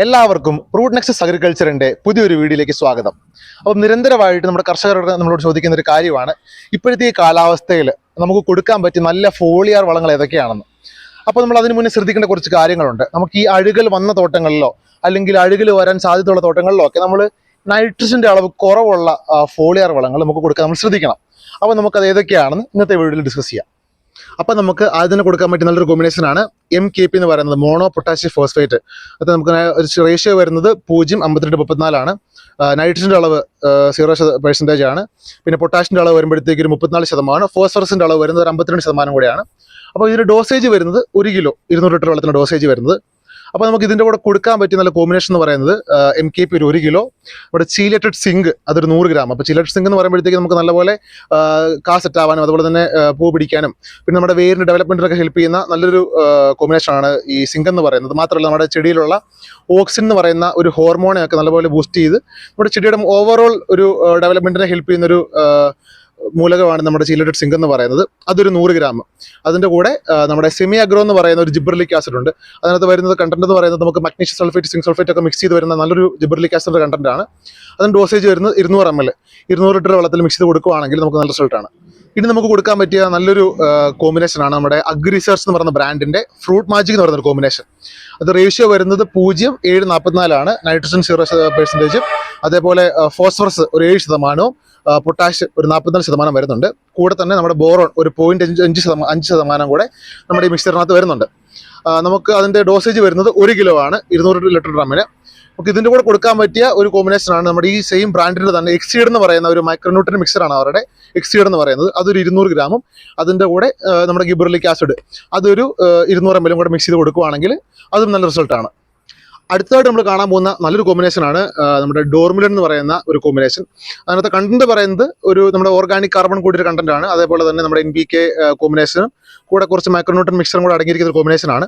എല്ലാവർക്കും root Nexus അഗ്രികൾച്ചറിന്റെ പുതിയൊരു വീഡിയോയിലേക്ക് സ്വാഗതം. അപ്പം നിരന്തരമായിട്ട് നമ്മുടെ കർഷകരുടെ നമ്മളോട് ചോദിക്കുന്ന ഒരു കാര്യമാണ്. ഇപ്പോഴത്തെ ഈ കാലാവസ്ഥയിൽ നമുക്ക് കൊടുക്കാൻ പറ്റിയ നല്ല ഫോളിയാർ വളങ്ങൾ ഏതൊക്കെയാണെന്ന്. അപ്പോൾ നമ്മൾ അതിന് മുന്നേ ശ്രദ്ധിക്കേണ്ട കുറച്ച് കാര്യങ്ങളുണ്ട്. നമുക്ക് ഈ അഴുകൽ വന്ന തോട്ടങ്ങളിലോ അല്ലെങ്കിൽ അഴുകൽ വരാൻ സാധ്യതയുള്ള തോട്ടങ്ങളിലോ ഒക്കെ നമ്മൾ നൈട്രജന്റെ അളവ് കുറവുള്ള ഫോളിയാർ വളങ്ങൾ നമുക്ക് കൊടുക്കാൻ നമ്മൾ ശ്രദ്ധിക്കണം. അപ്പോൾ നമുക്കത് ഏതൊക്കെയാണെന്ന് ഇന്നത്തെ വീഡിയോയിൽ ഡിസ്കസ് ചെയ്യാം. അപ്പം നമുക്ക് അതിന് കൊടുക്കാൻ പറ്റിയ നല്ലൊരു കോമ്പിനേഷൻ ആണ് എം കെ പി എന്ന് പറയുന്നത് മോണോ പൊട്ടാഷ്യം ഫോസ്ഫേറ്റ് അത് നമുക്ക് ഒരു റേഷ്യോ വരുന്നത് പൂജ്യം അമ്പത്തിരണ്ട് മുപ്പത്തിനാലാണ്. നൈട്രജന്റെ അളവ് സീറോ പെർസെന്റേജ് ആണ്. പിന്നെ പൊട്ടാഷ്യന്റെ അളവ് വരുമ്പോഴത്തേക്ക് ഒരു മുപ്പത്തിനാല് ശതമാനം ഫോസ്ഫറസിന്റെ അളവ് വരുന്നത് ഒരു അമ്പത്തിരണ്ട് ശതമാനം കൂടെയാണ്. അപ്പോൾ ഇതിന്റെ ഡോസേജ് വരുന്നത് ഒരു കിലോ ഇരുന്നൂറ് ലിറ്റർ വെള്ളത്തിന്റെ ഡോസേജ് വരുന്നത് അപ്പോൾ നമുക്ക് ഇതിന്റെ കൂടെ കൊടുക്കാൻ പറ്റിയ നല്ല കോമ്പിനേഷൻ എന്ന് പറയുന്നത് എം കെ പി ഒരു ഒരു കിലോ. ഇവിടെ ചീലറ്റഡ് സിങ്ക് അതൊരു നൂറ് ഗ്രാം അപ്പോൾ ചീലറ്റഡ് സിങ്ക് എന്ന് പറയുമ്പോഴത്തേക്ക് നമുക്ക് നല്ലപോലെ കാ സെറ്റ് ആവാനും അതുപോലെ തന്നെ പൂ പിടിക്കാനും പിന്നെ നമ്മുടെ വേരിന് ഡെവലപ്മെന്റിനൊക്കെ ഹെൽപ്പ് ചെയ്യുന്ന നല്ലൊരു കോമ്പിനേഷൻ ആണ് ഈ സിങ്ക് എന്ന് പറയുന്നത്. മാത്രമല്ല നമ്മുടെ ചെടിയിലുള്ള ഓക്സിൻ എന്ന് പറയുന്ന ഒരു ഹോർമോണെ ഒക്കെ നല്ലപോലെ ബൂസ്റ്റ് ചെയ്ത് നമ്മുടെ ചെടിയുടെ ഓവറോൾ ഒരു ഡെവലപ്മെന്റിനെ ഹെൽപ്പ് ചെയ്യുന്ന ഒരു ആ, മൂലകമാണ് നമ്മുടെ ചീലറ്റഡ് സിങ്ക് എന്ന് പറയുന്നത്. അതൊരു നൂറ് ഗ്രാം. അതിന്റെ കൂടെ നമ്മുടെ സെമി അഗ്രോ എന്ന് പറയുന്ന ഒരു ജിബ്രലിക് ആസിഡ് ഉണ്ട്. അതിനകത്ത് വരുന്നത് കണ്ടന്റ് എന്ന് പറയുന്നത് നമുക്ക് മഗ്നീഷ്യം സൾഫേറ്റ് സിങ്ക് സൾഫേറ്റ് ഒക്കെ മിക്സ് ചെയ്ത് വരുന്ന നല്ലൊരു ജിബ്രലിക് ആസിഡ് കണ്ടന്റ് ആണ്. അതിന് ഡോസേജ് വരുന്നത് ഇരുന്നൂറ് എം എൽ ഇരുന്നൂറ് ലിറ്റർ വെള്ളത്തിൽ മിക്സ് ചെയ്ത് കൊടുക്കുകയാണെങ്കിൽ നമുക്ക് നല്ല റിസൾട്ടാണ് ഇനി നമുക്ക് കൊടുക്കാൻ പറ്റിയ നല്ലൊരു കോമ്പിനേഷൻ ആണ് നമ്മുടെ റിസർച്ച് എന്ന് പറയുന്ന ബ്രാൻഡിന്റെ ഫ്രൂട്ട് മാജിക് എന്ന് പറയുന്ന കോമ്പിനേഷൻ അത് റേഷ്യോ വരുന്നത് പൂജ്യം ഏഴ് നാൽപ്പത്തിനാലാണ് നൈട്രജൻ സീറോ പെർസെന്റേജും അതേപോലെ ഫോസ്ഫറസ് ഒരു ഏഴ് ശതമാനവും പൊട്ടാഷ് ഒരു നാൽപ്പത്തിനാല് ശതമാനം വരുന്നുണ്ട്. കൂടെ തന്നെ നമ്മുടെ ബോറോൺ ഒരു പോയിന്റ് അഞ്ച് അഞ്ച് ശതമാനം അഞ്ച് ശതമാനം കൂടെ നമ്മുടെ ഈ മിക്സറിനകത്ത് വരുന്നുണ്ട്. നമുക്ക് അതിന്റെ ഡോസേജ് വരുന്നത് ഒരു കിലോ ആണ്. ഇരുന്നൂറ് ലിറ്റർ ഡ്രമ്മിന് നമുക്ക് ഇതിന്റെ കൂടെ കൊടുക്കാൻ പറ്റിയ ഒരു കോമ്പിനേഷൻ ആണ് നമ്മുടെ ഈ സെയിം ബ്രാൻഡിന്റെ തന്നെ എക്സീഡ് എന്ന് പറയുന്ന ഒരു മൈക്രോന്യൂട്രൻ മിക്സറാണ് അവരുടെ എക്സീഡ് എന്ന് പറയുന്നത്. അതൊരു ഇരുന്നൂറ് ഗ്രാമും അതിന്റെ കൂടെ നമ്മുടെ ഗിബർലിക് ആസിഡ് അതൊരു ഇരുന്നൂറ് എം എല്ലും കൂടെ മിക്സ് ചെയ്ത് കൊടുക്കുവാണെങ്കിൽ അതും നല്ല റിസൾട്ടാണ് അടുത്തതായിട്ട് നമ്മൾ കാണാൻ പോകുന്ന നല്ലൊരു കോമ്പിനേഷൻ ആണ് നമ്മുടെ ഡോർമിലൻ എന്ന് പറയുന്ന ഒരു കോമ്പിനേഷൻ അതിനകത്ത് കണ്ടന്റ് പറയുന്നത് ഒരു നമ്മുടെ ഓർഗാനിക് കാർബൺ കൂടിയൊരു കണ്ടന്റ് ആണ്. അതേപോലെ തന്നെ നമ്മുടെ എൻ ബി കെ കോമ്പിനേഷനും കൂടെ കുറച്ച് മൈക്രോന്യൂട്രൻ മിക്സറും കൂടെ അടങ്ങിയിരിക്കുന്ന ഒരു കോമ്പിനേഷൻ ആണ്.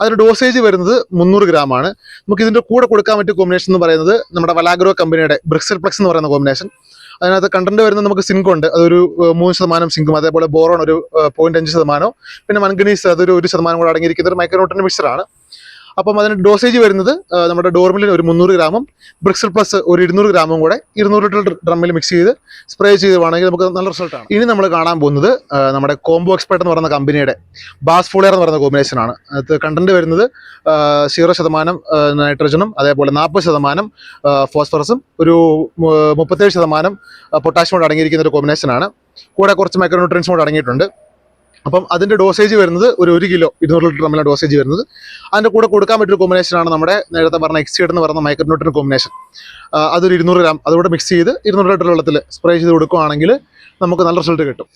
അതിന് ഡോസേജ് വരുന്നത് മുന്നൂറ് ആണ്. നമുക്ക് ഇതിന്റെ കൂടെ കൊടുക്കാൻ പറ്റിയ കോമ്പിനേഷൻ എന്ന് പറയുന്നത് നമ്മുടെ വലാഗ്രോ കമ്പനിയുടെ ബ്രിക്സൽ പ്ലക്സ് എന്ന് പറയുന്ന കോമ്പിനേഷൻ അതിനകത്ത് കണ്ടന്റ് വരുന്നത് നമുക്ക് സിങ്ക് ഉണ്ട്. അതൊരു മൂന്ന് ശതമാനം സിങ്കും അതേപോലെ ബോറോൺ ഒരു പോയിന്റ് അഞ്ച് ശതമാനവും പിന്നെ മൻഗനീസ് അതൊരു ഒരു ശതമാനം കൂടെ അടങ്ങിയിരിക്കുന്ന ഒരു മൈക്രോന്യൂട്രൻ മിക്സറാണ് അപ്പം അതിന് ഡോസേജ് വരുന്നത് നമ്മുടെ ഡോർമിലിന് ഒരു മുന്നൂറ് ഗ്രാമും ബ്രിക്സൽ പ്ലസ് ഒരു ഇരുന്നൂറ് ഗ്രാമും കൂടെ ഇരുന്നൂറ് ലിറ്റർ ഡ്രമ്മിൽ മിക്സ് ചെയ്ത് സ്പ്രേ ചെയ്യുവാണെങ്കിൽ നമുക്ക് നല്ല റിസൾട്ടാണ് ഇനി നമ്മൾ കാണാൻ പോകുന്നത് നമ്മുടെ കോംബോ എക്സ്പെർട്ട് എന്ന് പറയുന്ന കമ്പനിയുടെ ബാസ് ഫോളിയർ എന്ന് പറയുന്ന കോമ്പിനേഷൻ ആണ്. അത് കണ്ടന്റ് വരുന്നത് സീറോ ശതമാനം നൈട്രജനും അതേപോലെ നാൽപ്പത് ശതമാനം ഫോസ്ഫറസും ഒരു മുപ്പത്തേഴ് ശതമാനം പൊട്ടാഷ്യം അടങ്ങിയിരിക്കുന്ന ഒരു കോമ്പിനേഷൻ ആണ്. കൂടെ കുറച്ച് മൈക്രോന്യൂട്രിയൻസ് കൂടെ അടങ്ങിയിട്ടുണ്ട്. അപ്പം അതിന്റെ ഡോസേജ് വരുന്നത് ഒരു ഒരു കിലോ ഇരുന്നൂറ് ലിറ്റർ തമ്മിലാണ് ഡോസേജ് വരുന്നത്. അതിന്റെ കൂടെ കൊടുക്കാൻ പറ്റിയ കോമ്പിനേഷൻ ആണ് നമ്മുടെ നേരത്തെ പറഞ്ഞ എക്സീഡ് എന്ന് പറഞ്ഞ മൈക്രോന്യൂട്രൻ കോമ്പിനേഷൻ അതൊരു ഇരുന്നൂറ് ഗ്രാം അതുകൂടെ മിക്സ് ചെയ്ത് ഇരുന്നൂറ് ലിറ്റർ വെള്ളത്തിൽ സ്പ്രേ ചെയ്ത് കൊടുക്കുകയാണെങ്കിൽ നമുക്ക് നല്ല റിസൾട്ട് കിട്ടും.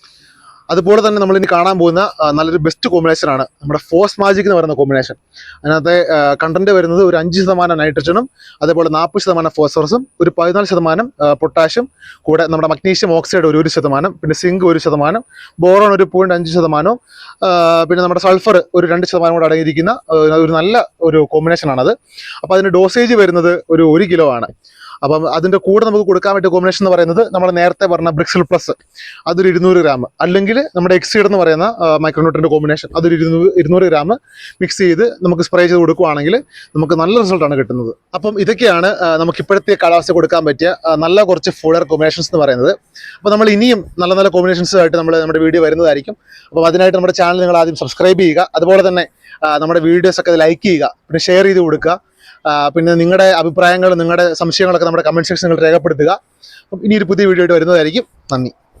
അതുപോലെ തന്നെ നമ്മൾ ഇനി കാണാൻ പോകുന്ന നല്ലൊരു ബെസ്റ്റ് കോമ്പിനേഷൻ ആണ് നമ്മുടെ ഫോസ് മാജിക് എന്ന് പറയുന്ന കോമ്പിനേഷൻ അതിനകത്തെ കണ്ടന്റ് വരുന്നത് ഒരു അഞ്ച് ശതമാനം നൈട്രജനും അതേപോലെ നാൽപ്പത് ശതമാനം ഫോസ്ഫറസും ഒരു പതിനാല് ശതമാനം പൊട്ടാഷ്യം കൂടെ നമ്മുടെ മഗ്നീഷ്യം ഓക്സൈഡ് ഒരു ഒരു ശതമാനം പിന്നെ സിങ്ക് ഒരു ശതമാനം ബോറോൺ ഒരു പോയിന്റ് അഞ്ച് ശതമാനവും പിന്നെ നമ്മുടെ സൾഫർ ഒരു രണ്ട് ശതമാനം കൂടെ അടങ്ങിയിരിക്കുന്ന ഒരു നല്ല ഒരു കോമ്പിനേഷൻ ആണത്. അപ്പോൾ അതിന് ഡോസേജ് വരുന്നത് ഒരു ഒരു കിലോ ആണ്. അപ്പം അതിന്റെ കൂടെ നമുക്ക് കൊടുക്കാൻ പറ്റിയ കോമ്പിനേഷൻ എന്ന് പറയുന്നത് നമ്മൾ നേരത്തെ പറഞ്ഞ ബ്രിക്സിൽ പ്ലസ് അതൊരു ഇരുന്നൂറ് ഗ്രാം അല്ലെങ്കിൽ നമ്മുടെ എക്സീഡ് എന്ന് പറയുന്ന മൈക്രോനോട്ടിന്റെ കോമ്പിനേഷൻ അതൊരു ഇരുന്നൂറ് ഇരുന്നൂറ് ഗ്രാം മിക്സ് ചെയ്ത് നമുക്ക് സ്പ്രേ ചെയ്ത് കൊടുക്കുകയാണെങ്കിൽ നമുക്ക് നല്ല റിസൾട്ടാണ് കിട്ടുന്നത്. അപ്പം ഇതൊക്കെയാണ് നമുക്ക് ഇപ്പോഴത്തെ കാലാവസ്ഥ കൊടുക്കാൻ പറ്റിയ നല്ല കുറച്ച് ഫുളർ കോമ്പിനേഷൻസ് എന്ന് പറയുന്നത്. അപ്പോൾ നമ്മൾ ഇനിയും നല്ല നല്ല കോമ്പിനേഷൻസ് ആയിട്ട് നമ്മൾ നമ്മുടെ വീഡിയോ വരുന്നതായിരിക്കും. അപ്പോൾ അതിനായിട്ട് നമ്മുടെ ചാനൽ നിങ്ങൾ ആദ്യം സബ്സ്ക്രൈബ് ചെയ്യുക. അതുപോലെ തന്നെ നമ്മുടെ വീഡിയോസ് ഒക്കെ ലൈക്ക് ചെയ്യുക. പിന്നെ ഷെയർ ചെയ്ത് കൊടുക്കുക. പിന്നെ നിങ്ങളുടെ അഭിപ്രായങ്ങൾ നിങ്ങളുടെ സംശയങ്ങളൊക്കെ നമ്മുടെ കമന്റ് സെക്ഷനിൽ രേഖപ്പെടുത്തുക. ഇനിയൊരു പുതിയ വീഡിയോ ആയിട്ട് വരുന്നതായിരിക്കും. നന്ദി.